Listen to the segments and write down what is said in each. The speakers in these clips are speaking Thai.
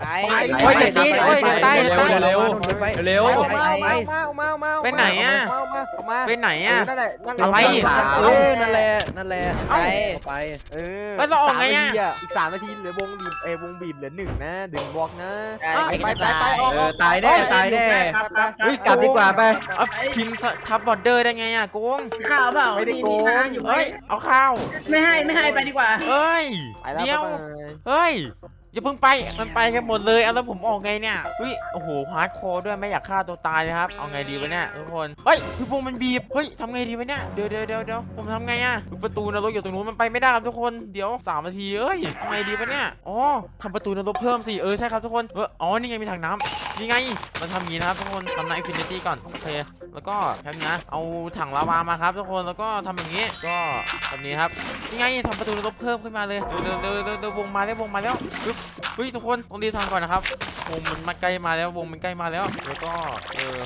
ไปโอ้ยเดี๋ยวตีโอ้ยเดี๋ยวตายเดี๋ยวตายเร็วไปเร็วไปเร็วไปมามามามาไปไหนอะมามามาไปไหนอะนั่นแหละนั่นแหละอะไรเอเอออนั่นแหละนั่นแหละไปไปเออเอ้ยเราออกไงอะสามนาทีอีกสามนาทีเหลือวงบีบเอยวงบีบเหลือหนึ่งนะดึงบล็อกนะไปไปไปไปออกเออตายแน่ตายแน่เฮ้ยกลับดีกว่าไปเอาพิมพ์ทับบอร์เดอร์ได้ไงอะโกงข้าวเปล่าไม่ได้โกงนี่นะอยู่เอ้ยเอาข้าวไม่ให้ไม่ให้ไปดีกว่าเอ้ยไปแล้วเดี๋ยวบ๊ายบายเฮ้ย อย่าเพิ่งไป มันไปกันหมดเลยเอาแล้วผมออกไงเนี่ยเฮ้ย โอ้โห ฮาร์ดคอร์ด้วยไม่อยากฆ่าตัวตายเลยครับ เอาไงดีวะเนี่ยทุกคน เฮ้ยคือพวกมันบีบ เฮ้ยทำไงดีวะเนี่ย เดี๋ยวเดี๋ยวเดี๋ยวเดี๋ยวผมทำไงอะประตูนรกอยู่ตรงนู้นมันไปไม่ได้ครับทุกคน เดี๋ยวสามนาทีเอ้ยทำไงดีวะเนี่ย อ๋อทำประตูนรกเพิ่มสิเออใช่ครับทุกคน เอออ๋อ นี่ไงมีถังน้ำนี่ไง มันทำอย่างนี้นะครับทุกคนทำในอินฟินิตี้ก่อน โอเค แล้วก็แค่นี้นะ เอาถังลาวามาครับทุกคน แล้วก็ทำอย่างนี้ ก็แบบนี้ครับ นี่ไงทำประตูนรกเพิ่มขึ้นมาเลยเร็วเร็วเร็วเร็ววงมาแล้ววงมาแล้วปึ๊บ เฮ้ยทุกคนต้องรีบทำก่อนนะครับวงมันมาใกล้มาแล้ววงมันใกล้มาแล้วแล้วก็เออ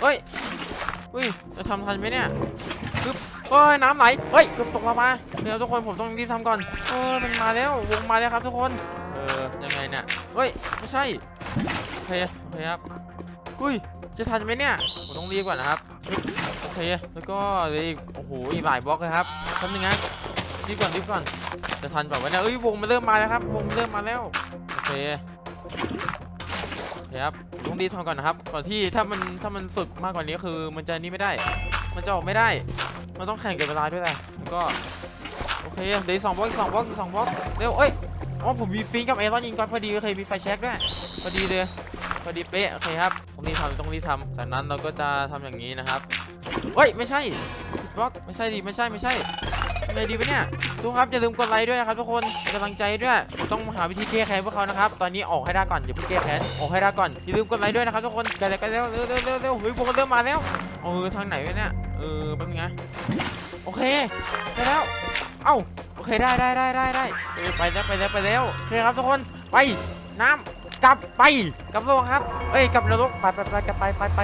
เฮ้ยเฮ้ยจะทำทันไหมเนี่ยปึ๊บเฮ้ยน้ำไหลเฮ้ยเกือบตกลาวาเดี๋ยวทุกคนผมต้องรีบทำก่อนเออมันมาแล้ววงมาแล้วครับทุกคนเออยังไงเนี่ยเฮ้ยไม่ใช่โอเคโอเคครับเฮ้ยจะทันไหมเนี่ยผมต้องรีบก่อนนะครับโอเคแล้วก็เลยโอ้โหอีกหลายบล็อกเลยครับทำยังไง รีบก่อนรีบก่อนจะทันเปล่าวะเนี่ยเอ้ยวงมันเริ่มมาแล้วครับวงมันเริ่มมาแล้วโอเคครับต้องรีบทำก่อนนะครับก่อนที่ถ้ามันถ้ามันสุดมากกว่านี้คือ มันจะนี่ไม่ได้ มันจะออกไม่ได้ มันต้องแข่งกับเวลาด้วยแหละแล้วก็โอเคเดี๋ยวสองบล็อกสองบล็อกสองบล็อกเร็วเอ้ยอ๋อผมมีฟิงกับไอรอนยิงก่อนพอดีเคยมีไฟแช็กด้วยพอดีเลยพอดีเป๊ะโอเคครับต้องรีบทำต้องรีบทำจากนั้นเราก็จะทำอย่างนี้นะครับเฮ้ยไม่ใช่ผิดบล็อกไม่ใช่ดิไม่ใช่ไม่ใช่ ไงดีวะเนี่ยทุกครับอย่าลืมกดไลค์ด้วยนะครับทุกคนเป็นกำลังใจด้วยต้องหาวิธีแก้แค้นพวกเขานะครับตอนนี้ออกให้ได้ก่อนอย่าเพิ่งแก้แค้นออกให้ได้ก่อนอย่าลืมกดไลค์ด้วยนะครับทุกคนกันเลยกันเร็วเร็วเร็วเร็วเร็วเฮ้ยพวกมันเริ่มมาแล้วเออทางไหนวะเนี่ยเออเป็นไงโอเคได้แล้วเอ้าโอเคได้ได้ได้ได้ได้เออไปแล้วไปแล้วไปแล้วโอเคครับทุกคนไปน้ำกลับไปกลับโลกครับเอ้ยกลับนรกไปไปไปกลับไปไปไป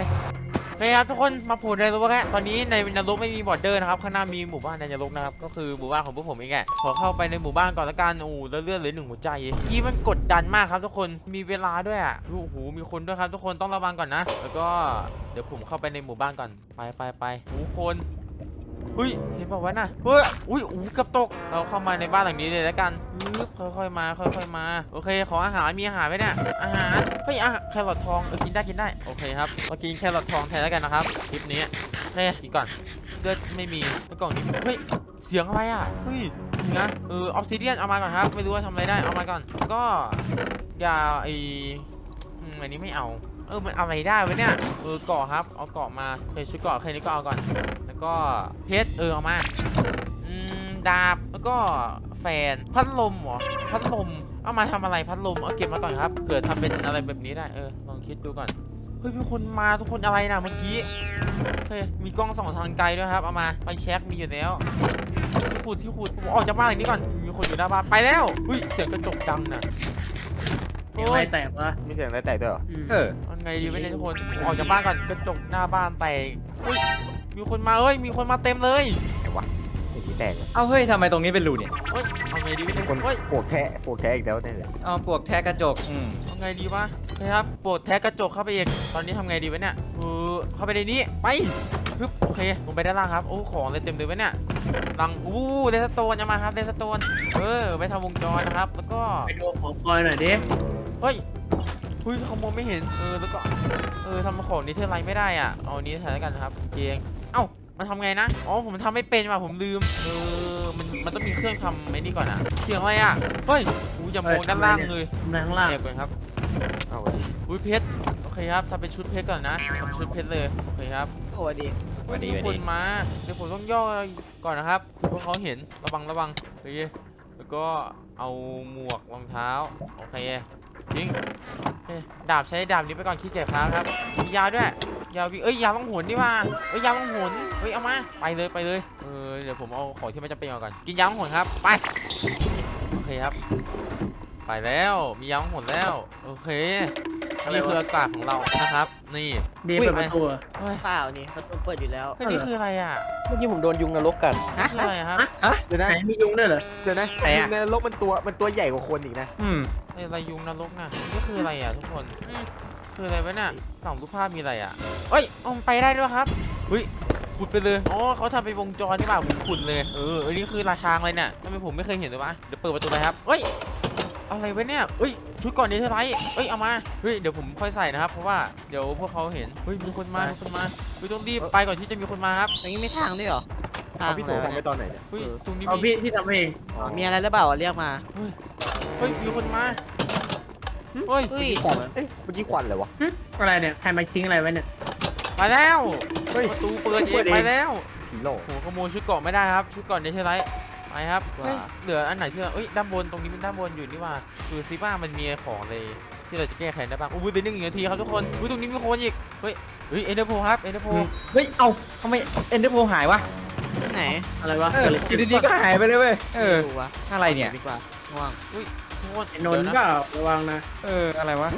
เคครับทุกคนมาผล่ในนรกแล้วตอนนี้ในนรกไม่มีบอร์เดอร์นะครับข้างหน้ามีหมู่บ้านในนรกนะครับก็คือหมู่บ้านของพวกผมเองแหละขอเข้าไปในหมู่บ้านก่อนละกันโอ้แล้วเลือดเหลือหนึ่งหัวใจที่มันกดดันมากครับทุกคนมีเวลาด้วยอะโอ้โหมีคนด้วยครับ ทุกคนต้องระวังก่อนนะ แล้วก็เดี๋ยวผมเข้าไปในหมู่บ้านก่อนไปไปไปโอ้คนเฮ้ยเห็นบอกว่าวะน่ะเฮ้ยอุ้ยอู้กับตกเราเข้ามาในบ้านหลังนี้เลยแล้วกัน บค่อยๆมา ค่อยๆมา โอเค ขออาหาร มีอาหารไหมเนี่ย อาหาร เฮ้ยอาหารแครอททอง เออ กินได้ กินได้ โอเคครับมากินแครอททองแทนแล้วกันนะครับ คลิปนี้ โอเค กินก่อนเลือดไม่มีแล้วกล่องนี้ เฮ้ย เสียงอะไรอะ เฮ้ยนี่นะเออ ออกซิเดียน เอามาก่อนครับ ไม่รู้ว่าทำอะไรได้ เอามาก่อน ก็ยาไออันนี้ไม่เอา เออ มันอะไรได้วะเนี่ย เออเกาะครับ เอาเกาะมาเคยชุดเกาะเคยนี้ก็เอาก่อน แล้วก็เพชร เออ เอามา อืม ดาบ แล้วก็ แฟน พัดลมเหรอ พัดลม เอามาทำอะไรพัดลม เอาเก็บมาก่อนครับ เผื่อทำเป็นอะไรแบบนี้ได้ เออ ลองคิดดูก่อน เฮ้ยมีคนมาทุกคนอะไรนะเมื่อกี้ เฮ้ย มีกล้องส่องทางไกลด้วยครับ เอามา ไฟแช็กมีอยู่แล้วที่ขุดที่ขุดผมออกจากบ้านหลังนี้ก่อน มีคนอยู่หน้าบ้าน ไปแล้วเฮ้ย เสียงกระจกดังน่ะเสียงอะไรแตกวะมีเสียงอะไรแตกด้วยเหรออืมเออเอาไงดีวะเนี่ยทุกคนผมออกจากบ้านก่อน กระจกหน้าบ้านแตกเฮ้ยมีคนมาเอ้ย มีคนมาเต็มเลยเห็นที่ แตกเลยเอาเฮ้ยทำไมตรงนี้เป็นรูเนี่ยเฮ้ยเอาไงดีวะเนี่ยคนเฮ้ยปวดแทะปวดแทะอีกแล้วเนี่ยแหละเอาปลวกแทะกระจกอืมเอาไงดีวะเฮ้ยครับโปรดแท็กกระจกเข้าไปอีกตอนนี้ทำไงดีวะเนี่ยเออเข้าไปในนี้ไปฮึบโอเคลงไปด้านล่างครับโอ้ของเลยเต็มเลยวะเนี่ยลังอู้เดสโตนจะมาครับเดสโตนเออไปทำวงจรนะครับ แล้วก็ไปดูของคอยหน่อยดิเฮ้ยเฮ้ยเขามองไม่เห็นเออแล้วก็เออทำของนี้เทอร์ไลน์ไม่ได้อะเอาอันนี้แทนแล้วกันนะครับเองเอ้า มันทำไงนะ อ๋อ ผมทำไม่เป็นว่ะ ผมลืม เออ มัน มันต้องมีเครื่องทำไอ้นี่ก่อนอะเสียงอะไรอะเฮ้ยอู้อย่ามองด้านล่างเลยทำอะไรข้างล่างแอบก่อนครับเอาไว้ดิอุ้ยเพชร โอเคครับทำเป็นชุดเพชรก่อนนะทำชุดเพชรเลย โอเคครับโอ้ดีสวัสดีมีสวัสคดีนมาเดี๋ยวผมต้องย่อก่อนนะครับเพราะเขาเห็น ระวังระวังโอเคแล้วก็เอาหมวกรองเท้า โอเค ยิงโอเคดาบใช้ดาบนี้ไปก่อนขี้เกียจครับครับมียาด้วยยาวิเอ้ยยาวล่องหนนี่ว่าเอ้ยยาวล่องหนเฮ้ยเอามาไปเลยไปเลยเออเดี๋ยวผมเอาของที่ไม่จำเป็นออกก่อนกินยาวต้องหนครับไปโอเคครับ ไปแล้วมียาวต้องหนแล้วโอเคนี่คืออากาศของเรานะครับ นี่ ดีเปิดประตูเฮ้ยเปล่านี่ประตูเปิดอยู่แล้ว เฮ้ยนี่คืออะไรอะเมื่อกี้ผมโดนยุงนรกกัดฮะนี่คืออะไรครับเดี๋ยวนะไหนมียุงด้วยเหรอ เดี๋ยวนะไหนอะยุงในนรกมันตัวมันตัวใหญ่กว่าคนอีกนะ อืม ไอ้อะไรยุงนรกน่ะนี่คืออะไรอะทุกคนอืมคืออะไรวะเนี่ยสองรูปภาพมีอะไรอะเอ้ยเอามันไปได้ด้วยครับเฮ้ยขุดไปเลยอ๋อเขาทำเป็นวงจรนี่เปล่าผมขุดเลยเอออันนี้คือราชางเลยเนี่ยทำไมผมไม่เคยเห็นเลยวะเดี๋ยวเปิดประตูไปครับเฮ้ย อะไรวะเนี่ยเฮ้ยชุดก่อนเนเธอร์ไลท์เฮ้ยเอามาเฮ้ยเดี๋ยวผมค่อยใส่นะครับเพราะว่าเดี๋ยวพวกเขาเห็นเฮ้ยมีคนมามีคนมาเฮ้ยต้องรีบไปก่อนที่จะมีคนมาครับตรงนี้มีทางด้วยเหรอทางเอาพี่โถอะไรทำไปวะเนี่ยตอนไหนเนี่ยเฮ้ยตรงนี้เอามีพี่ที่ทำเองอ๋อมีอะไรหรือเปล่าอะเรียกมาเฮ้ยมีคนมาเฮ้ยเฮ้ยเอ๊ะเมื่อกี้ควันอะไรวะ หึอะไรเนี่ยใครมาทิ้งอะไรไว้เนี่ยมาแล้วเฮ้ยประตูเปิดเอเปิงดเอง ไปแล้วผีโลกโหขโมยชุดเกราะไม่ได้ครับชุดเกราะเนเธอร์ไลท์ ไปครับว้าเฮ้ยเหลืออันไหนที่เราเอ้ยด้านบนตรงนี้เป็นด้านบนอยู่นี่ว่าดูซิว่ามันมีของเลยที่เราจะแก้ไขได้บ้างอู้ยเหลือหนึ่งนาทีครับทุกคนอุ้ยตรงนี้มีคนอีกเฮ้ยเฮ้ยเอ็นเดอร์โพครับเอ็นเดอร์โพเฮ้ยเอาทำไมเอ็นเดอร์โพหายวะที่ไหนอะไรวะเอออยู่ดีๆก็หายไปเลยเว้ยเออไม่รู้วะอะไรเนี่ยดีกว่าง่วงทุกคนไอ้นนท์เดี๋ยวก็นะระวังนะเอออะไรวะ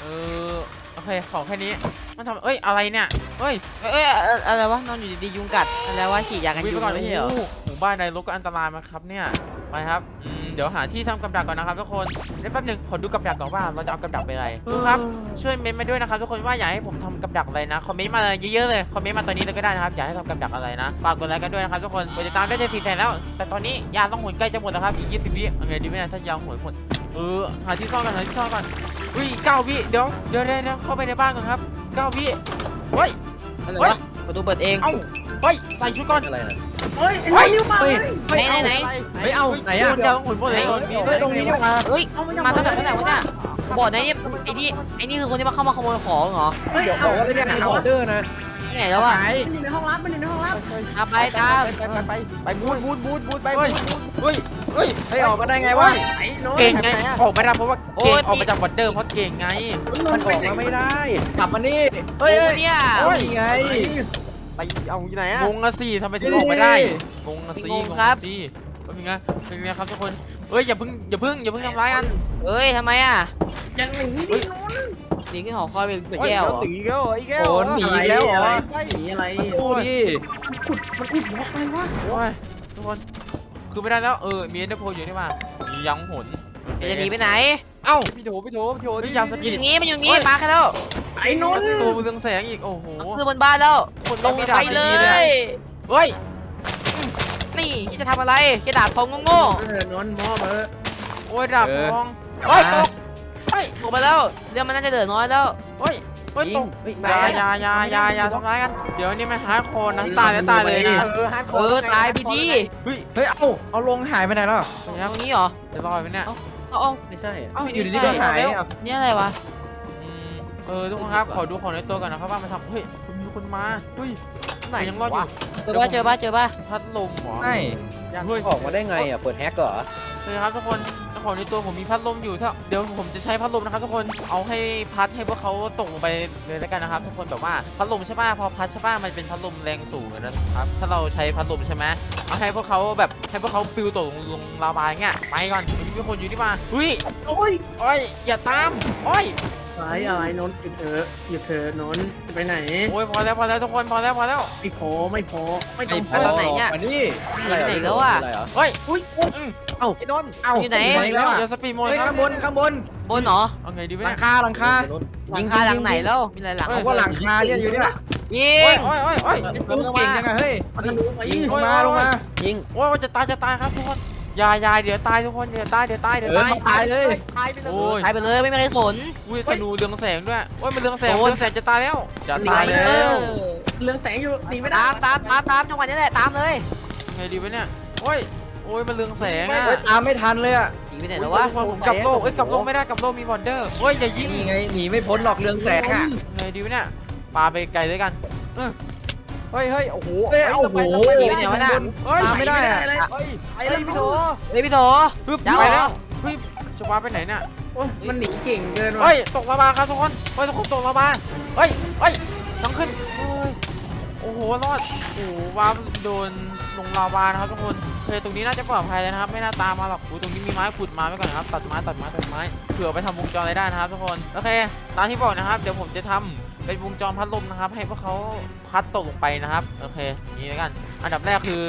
เออโอเคของแค่นี้มันทำเอ้ยอะไรเนี่ยเฮ้ยเอ้ยเอ้ยอะอะไรวะนอนอยู่ดีๆยุงกัดอะไรวะฉีดยากันวิ่งยุไปงก่อนไม่ใช่เหรอโอ้โหหมู่ บ้านในรกก็อันตรายมากครับเนี่ยไปครับอืมเดี๋ยวหาที่ทำกับดักก่อนนะครับทุกคนเดี๋ยวแป๊บหนึงขอดูกับดักก่อนว่าเราจะเอากับดักไปอะไรดูครับ ช่วยเมนต์มาด้วยนะครับทุกคนว่าอยากให้ผมทำกับดักอะไรนะคอมเมนต์มาเลยเยอะๆเลยคอมเมนต์มาตอนนี้เลยก็ได้นะครับอยากให้ทำกับดักอะไรนะฝากกดไลค์กันด้วยนะครับทุกคนกดติดตามได้จะสี่แสนแล้ว แต่ตอนนี้ยาต้องหนใกล้จะหมดแล้วครับอีก20วิยังไงดีไม่ได้ถ้ายาหนหมดเออหาที่ซ่อนกันหาที่ซ่อนกันอุ้ยเก้าวิเดี๋ยวเดี๋ยวเดี๋ยวเดี๋ยวเข้าไปในบ้านก่อนครับเก้าวิเฮ้ยอะไรเฮ้ยวะ ประตูเปิดเอง เอ้าเฮ้ยใส่ชุดก่อน อะไรนะเฮ้ยไอ้นนท์นิ้วมาเลยไหนไหนไหนเฮ้ยเอาไหนอะโดยาต้องหนหมดเลยตอนนี้เฮ้ยตรงนี้ดีกว่าเฮ้ยเอามันยังมาตั้งแต่เมื่อไหร่วะเนี่ยบอกนะเนี่ยไอ้นี่ไอ้นี่คือคนที่มาเข้ามาขโมยของเหรอเฮ้ยเดี๋ยวบเอาอกว่าเนี่ยหาออเดอร์นะที่ ไหนแล้วอะหายมันอยู่ในห้องลับมันอยู่ในห้องลับตามไปตามไปไปไปไปบูดบูดบูดบูดไปเฮ้ยเฮ้ยเฮ้ยเฮ้ยออกมาได้ไงวะไอ้นนท์เก่งไงออกไม่ได้เพราะว่าเก่งออกมาจากวอเดอร์เพราะเก่งไงมันออกมาไม่ได้กลับมานี่เฮ้ยเนี่ยเฮ้ยนี่ไงไปเอาอยู่ไหนอะงงอะสิทำไมถึงออกไม่ได้งงอะสิงงงงครับอะสิเป็นไงเป็นไงครับทุกคนเฮ้ยอย่าเพิ่งอย่าเพิ่งอย่าเพิ่งทำร้ายกันเฮ้ยทำไมอะยังหนีดินนท์ หนีขึ้นหอคอยเป็นเฮ้ยแก้วเหรอตีแก้วอีกแก้วโอ้หนีอีกแล้วเหรอไปหนีอะไรดูดิขุดมันขุดบล็อกอะไรวะโอ้ยทุกคนคือไม่ได้แล้วเออมีเอ็นเดอร์โพอยู่นี่มามียังหนโอเคจะหนีไปไหน เอ้า พี่โถพี่โถพี่โถเฮ้ยยาสอปียู่ดตรงนี้มันอยู่ตรงนี้มาแค่แล้วไอ้นนท์ตัวเรืองแสงอีกโอ้โห มันคือบนบ้านแล้วคนลไม่งมีไปดาบเลดีๆเลยยเฮ้ยนี่ที่จะทำอะไรแค่ดาบทองโง่เออนนท์มอบเออโอ้ยดาบทองเฮ้ยตกเฮ้ ยๆหมดไปแล้วเรื่องมันน่าจะเหลือน้อยแล้วเฮ้ยเฮ้ยตกเฮ้ยอยาอยาอยาอยาอยาทำร้ายกัน เดี๋ยวนี่มันฮาร์ดคอร์นะตายแล้วตายเลยนะเออฮาร์ดคเออร์อตายไปดีเฮ้ยเฮ้ยเอาเอาลงหายไปไหนแล้วตรงนี้เหรอจะรอดไหมเนี่ยเอาเอาไม่ใช่เอ้าอยู่ดีๆก็หายอะนี่อะไรวะอืมเออทุกคนครับขอดูของในตัวก่อนนะครับว่ามันทำเฮ้ยมันมีคนมาเฮ้ยไหนยังรอดอยู่เจอป่ะเจอป่ะเจอป่ะพัดลมเหรอไม่ เฮ้ยออกมาได้ไงอะ เปิดแฮกเหรอ เลยครับทุกคนแล้วของในตัวผมมีพัดลมอยู่ถ้าเดี๋ยวผมจะใช้พัดลมนะครับทุกคนเอาให้พัดให้พวกเขาตกลงไปเลยแล้วกันนะครับ ทุกคนแบบว่าพัดลมใช่ป่ะพอพัดใช่ป่ะมันเป็นพัดลมแรงสูงอะนะครับถ้าเราใช้พัดลมใช่ไหมเอาให้พวกเขาแบบให้พวกเขาปลิวตกลงลงลาวาอย่างเงี้ยไปก่อนวันนี้มีคนอยู่ที่มาเฮ้ยโอ้ยโอ้ยอย่าตามโอ้ยอะ ไรอะไรนนท์หยุดเถอะหยุดเถอะนนท์ไปไหน โอ้ยพอแล้วพอแล้วทุกคนพอแล้วพอแล้ว ไม่พอไม่พอไม่ต้ไอ้องพพออไหนเนี่ย มานี่หนีไปไหนแล้วอะเฮ้ยอุ้ยอืมไอ้นนท์เอ้าอยู่ไหนปแล้วอะเดี๋ยวสปีดโหมดเฮ้ยครัข้าบงบนข้างบนบนเหรอเอาไงดีวะหลัเนี่งยคาหลังคาหลังคาหลังไหนแล้วมีอะไรหลังเฮ้ยเขาว่าหลังคาเนี่ยอยู่เนี่ยยิโอ้ยง โอ้ยโอ้ยโอ้ย ไอ้จูเก่งยังไงเฮ้ยมันทะลุไปยิงลงมาลงมา ยิงโอ้ยจะตายจะตายครับทุกคนอ ย่าอย่าเดี๋ยวตายทุกคนเดี๋ยวตายเดี๋ยวตายเดี๋ยวเออตายมาตายเลย ตายไปเลยโอ้ยตายไปเลยไม่มีใครสน อุ้ยธนูเรืองแสงด้วยโอ้ยมันเรืองแสงโดนเรืองแสงจะตายแล้วจะหนีตายไปแล้เลวยเรืองแสงอยู่หนีไม่ได้ตามตามตามตามจังหวะนี้แหละตามเลยไงดีวะเนี่ยโอ้ยโอ้ยมันเรืองแสงอะเฮ้ยตามไม่ทันเลยอะหนีไปไหนโอ้แล้ยววะทุกคนผมกลับโลกเอ้ยกลับโลกไม่ได้กลับโลกมีบอร์เดอร์โอ้ยอย่ายิงนี่ไงหนีไม่พ้นหรอกเรืองแสงอะไงดีวะเนี่ยปาไปไกลด้วยกันเฮ้ยเฮ้ยโอ้โหเฮ้ยโอ้โหหนีไปไหนวะน่ะ เฮ้ยตามไม่ได้อะเลยเฮ้ยไอ้เลยพี่โถเฮ้ยพี่โถ ปึ๊บยาวไปแล้วเฮ้ยจะว้าไปไหนเนี่ยโอ้ยมันหนีเก่งเกินว่ะเฮ้ยตกลาวาครับทุกคนเฮ้ยทุกคนตกลาวาเฮ้ยเฮ้ยต้องขึ้นเฮ้ยโอ้โหรอดโอ้โหว้าวโดนลงลาวานะครับทุกคนโอเคตรงนี้น่าจะปลอดภัยเลยนะครับ ไม่น่าตามมาหรอกโอ้ตรงนี้มีไม้ขุดมาไว้ก่อนนะครับตัดไม้ตัดไม้ตัดไม้เผื่อไปทำวงจรอะไรได้นะครับทุกคนโอเคตามที่บอกนะครับเดี๋ยวผมจะทำ เป็นวงจรพัดลมนะครับ ให้พวกเขาพัดตกลงไปนะครับ โอเคนี้แล้วกัน อันดับแรกคือ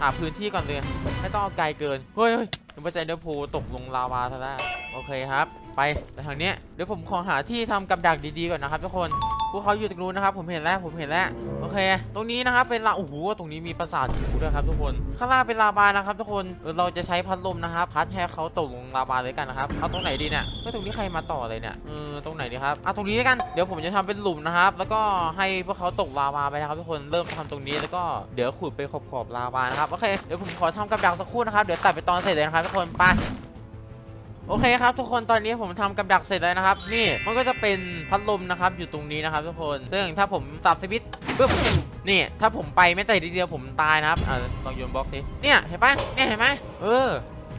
หาพื้นที่ก่อนเลย ไม่ต้องไกลเกิน เฮ้ยเฮ้ยนึกว่าใจเดอร์โพตกลงลาวาซะแล้วโอเคครับ ไปแต่ทางนี้เดี๋ยวผมขอหาที่ทำกับดักดีๆก่อนนะครับทุกคน พวกเขาอยู่ตรงนู้นนะครับ ผมเห็นแล้วผมเห็นแล้วโอเค ตรงนี้นะครับเป็นลาโอ้โหตรงนี้มีปราสาทอยู่ด้วยครับทุกคนข้างล่างเป็นลาวานะครับ ทุกคนเราจะใช้พัดลมนะครับพัดให้เขาตกลงลาวาเลยกันนะครับเอาตรงไหนดีเนี่ยไม่ตรงนี้ใครมาต่อเลยเนี่ยเออตรงไหนดีครับเอาตรงนี้แล้วกันเดี๋ยวผมจะทำเป็นหลุมนะครับ แล้วก็ให้พวกเขาตกลาวาไปนะครับ ทุกคนเริ่มทำตรงนี้แล้วก็เดี๋ยวขุดไปขอบขอบๆลาวานะครับโอเคเดี๋ยวผมขอทำกับดักสักครู่นะครับเดี๋ยวตัดไปตอนเสร็จเลยนะครับทุกคนไป โอเคครับทุกคนตอนนี้ผมทำกับดักเสร็จแล้วนะครับ นี่มันก็จะเป็นพัดลมนะครับ อยู่ตรงนี้นะครับทุกคนซึ่งถ้าผมสับสวิตช์ปุ๊บนี่ ถ้าผมไปไม่แต่ทีเดียวผมตายนะครับอ่าลองโยนบล็อกดิเนี่ยเห็นปะเนี่ยเห็นไหมเออ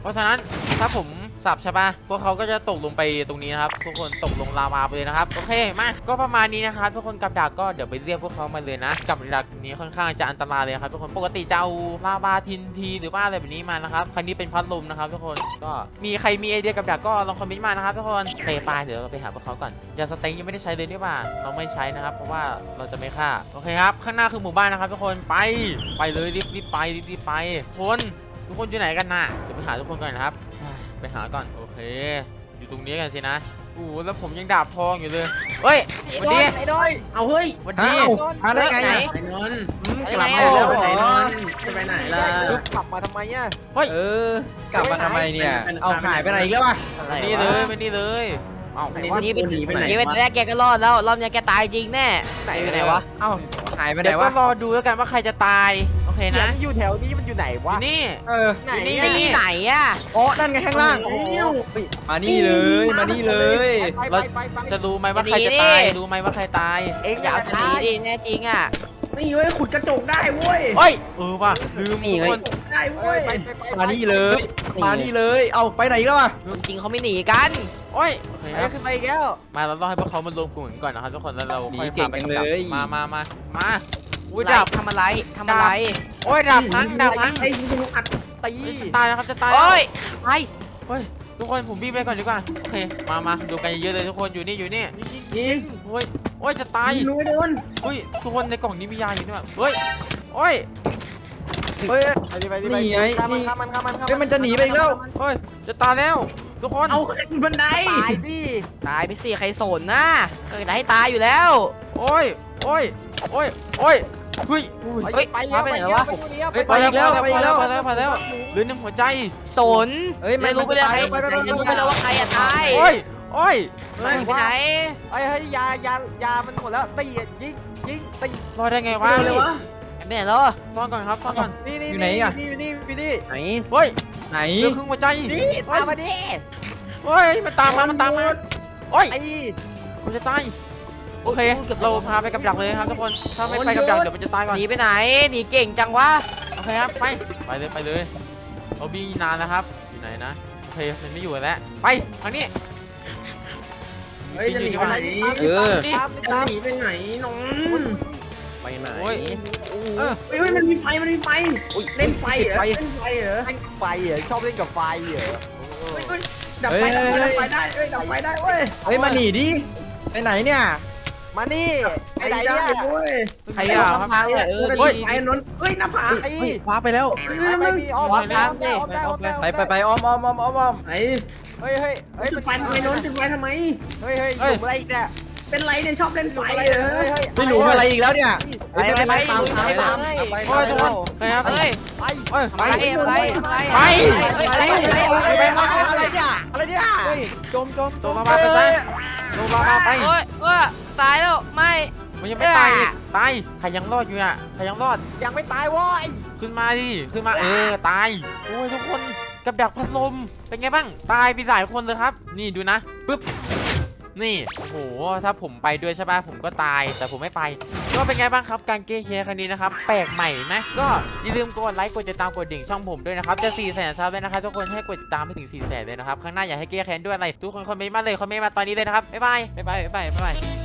เพราะฉะนั้นถ้าผม สับใช่ปะพวกเขาก็จะตกลงไปตรงนี้นะครับทุกคนตกลงลาวาไปเลยนะครับโอเคมาก็ประมาณนี้นะครับทุกคนกับดักก็เดี๋ยวไปเรียกพวกเขามาเลยนะกับดักนี้ค่อนข้างจะอันตรายเลยครับทุกคนปกติจะเอาลาวาทินทีหรือว่าอะไรแบบนี้มานะครับครั้งนี้เป็นพัดลมนะครับ ทุกคนก็มีใครมีไอเดียกับดักก็ลองคอมเมนต์มานะครับทุกคนเตะปเดี๋ยวเราไปหาพวกเขาก่อนอย่าสเต็งยังไม่ได้ใช้เลยนี่ว่าเราไม่ใช้นะครับ เพราะว่าเราจะไม่ฆ่าโอเคครับข้างหน้าคือหมู่บ้านนะครับ ทุกคนไปไปเลยรีบรีบไปรีบรีบไปคนทุกคนอยู่ไหนกันนะเดี๋ยวไปหาทุกคนก่อนนะครับ ไปหาก่อนโอเค อยู่ตรงนี้กันสินะอู้แล้วผมยังดาบทองอยู่เลยเฮ้ยสวัสดีไอ้ดอยเอาเฮ้ยสวัสอ้าดีวมาได้ไงอะไอ้นนท์อืมไอ้กลับไงมาแล้แล้ววไปเหรไหนอนนท์จะไปไหนล่ะขับมาทำไมอะเออกลับมาทำไมเนี่ยเอาหายไปไหนอีกแล้ววะอะไรนี่วะเลยไม่นี่เลยเอ้าอันนี้วันนี้เป็นหนีไปไหนนี่เป็นวะแรกแกก็รอดแล้วรอบนี้แกตายจริงแน่ไหนไปไหนวะเอ้าหายไปไหนเดี๋ยวก็วะรอดูแล้วกันว่าใครจะตายโอ เคเสียนะงอยู่แถวนี้มันอยู่ไหนอวะยู่นี่เออไหนนี่อะที่ไหนอะอ๋อนั่นไงข้างล่างโอ้โหมานี่เลยมานี่เลย ไปไปไปไปจะรู้ไหมว่าใครจะตายรู้ไหมว่าใครตายเองอย่าเอาจะหนีดิแน่จริงอะนี่เว้ยขุดกระจกได้เว้ยเฮ้ยเออว่ะลืมนี่ทุกไง คนได้ไปเว้ยไปไปมานี่เลย มานี่เลย เอาไปไหนอีกแล้ววะจริงเขาไม่หนีกัน โอ้ยโอเคไปครับขึ้นไปอีกแล้วมาเราต้องให้พวกเขามารวมกลุ่มกันก่อนนะครับทุกคนแล้วเราหนีค่อยเก่งพาไปจังกับเลยดักมามามามา อุ้ยอะไรดาบทำอะไรทำอะไร โอ้ยดาบพังดาบพังไอ้คุณลุงอัดตีเฮ้ยจะตายแล้วครับจะตายแล้วโอ้ยไปเฮ้ยทุกคนผมวิ่งไปก่อนดีกว่าโอเคมามาดูกันเยอะๆเลยทุกคนอยู่นี่อยู่นี่ยิงโอ้ยโอ้ยจะตายยิงรู้ไว้โดนเฮ้ยทุกคนในกล่องนี้มียาอยู่ด้วยเฮ้ยโอ้ยเฮ้ยไปดิไปดิไปนี่ไงข้ามมันนี่ข้ามมันข้ามมันข้ามเฮ้ยมันจะหนีไปอีกแล้วโอ้ยจะตายแล้ว ทุกคนเอาขึ้นบันไดตายสิตายไปสิใครสนนะก็จะให้ตายอยู่แล้ว โอ้ย โอ้ย โอ้ย โอ้ยเฮ้ยเฮ้ยไปแล้วไปไปไหนแล้ววะไปอยู่เนี่ยเฮ้ยไปอีกแล้วไปอีกแล้วไปแล้วไปแล้วเหลือหนึ่งหัวใจสนเฮ้ยมันจะรู้ไปเลยใครไปไปไปไปจะรู้ไปเลยว่าใครอะตายโอ้ยโอ้ยไปไปไหนไอ้เฮ้ยยายายามันหมดแล้วตีอะยิงยิงตีรอดได้ไงวะเร็วเลยวะไปไหนแล้วซ่อนก่อนครับซ่อนก่อนนี่นี่อยู่ไหนอะนี่นี่นี่นี่ไหนเฮ้ยไหนเหลือครึ่งหัวใจนี่ตามมาดิเฮ้ยมันตามมามันตามมาโอ้ยไอ้มันจะตาย โอเคเราพาไปกับดักเลยครับทุกคนถ้าไม่ไปกับดักเดี๋ยวมันจะตายก่อนหนีไปไหนหนีเก่งจังวะโอเคครับไปไปเลยไปเลยเราวิ่งนานแล้วครับอยู่ไหนนะโอเคมันไม่อยู่แล้วไปทางนี้เฮ้ยจะหนีไปไหนเออตามจะตามหนีไปไหนน้องไปไหนโอ้ยเออเฮ้ยเฮ้ยมันมีไฟมันมีไฟเล่นไฟเหรอเล่นไฟเหรอเล่นกับไฟเหรอชอบเล่นกับไฟเหรอเฮ้ยเฮ้ยดับไฟดับไฟดับไฟได้เอ้ยดับไฟได้เว้ยเฮ้ยมาหนีดิไปไหนเนี่ย มานี่ไอ้ไอ้ไหนได้เนี่ย เว้ยใครอะข้างทางเลยเออเฮ้ยดีไอ้นนท์เฮ้ยหน้าผาไอ้ เฮ้ยคว้าไปแล้วเฮ้ยไปเฮ้ยไปเฮ้ยมีอ้อมอ้อมได้อ้อมได้อ้อมได้อ้อมได้ไปไปไปอ้อมอ้อมอ้อมอ้อมอ้อม ไอ้เฮ้ยเฮ้ยเฮ้ยจุดไฟทำไมนนท์จุดไฟทำไม เฮ้ยเฮ้ยอยู่อะไรอีกเนี่ยเป็นไรเนี่ยชอบเล่นไฟอะไรเหรอเฮ้ยเฮ้ยไม่รู้อะไรอีกแล้วเนี่ยไปไปไปตามลุยตามไปตามเลยไปโอ้ยทุกคนไปครับเฮ้ยไปโอ้ยไปไปไปไปไปไปไปอะไรเนี่ยอะไรเนี่ยเฮ้ยจมจมตัวมามาไปซะตัวมามาไปโอ้ยเออ ตายแล้วไม่ มันยังไม่ตายอีกตายใครยังรอดอยู่อะใครยังรอดยังไม่ตายเว้ยขึ้นมาดิขึ้นมาเออตายโอ้ยทุกคนกับดักพัดลมเป็นไงบ้างตายไปหลายคนเลยครับ นี่ดูนะปึ๊บนี่โอ้โหถ้าผมไปด้วยใช่ป่ะผมก็ตายแต่ผมไม่ไป ก็เป็นไงบ้างครับการเกย์เคครั้งนี้นะครับ แปลกใหม่ไหมก็อย่าลืมกดไลค์กดติดตามกดดิ่งช่องผมด้วยนะครับ จะ4 0 0 0 0ซับเลยนะครับทุกคนให้กดติดตามไปถึง4 0 0 0 0เลยนะครับ ข้างหน้าอยากให้เกย์แคนด้วยอะไร ทุกคนคอมเมนต์มาเลยคอมเมนต์มาตอนนี้เลยนะครับบ๊ายบายบ๊ายบายบ๊ายบายบ๊ายบาย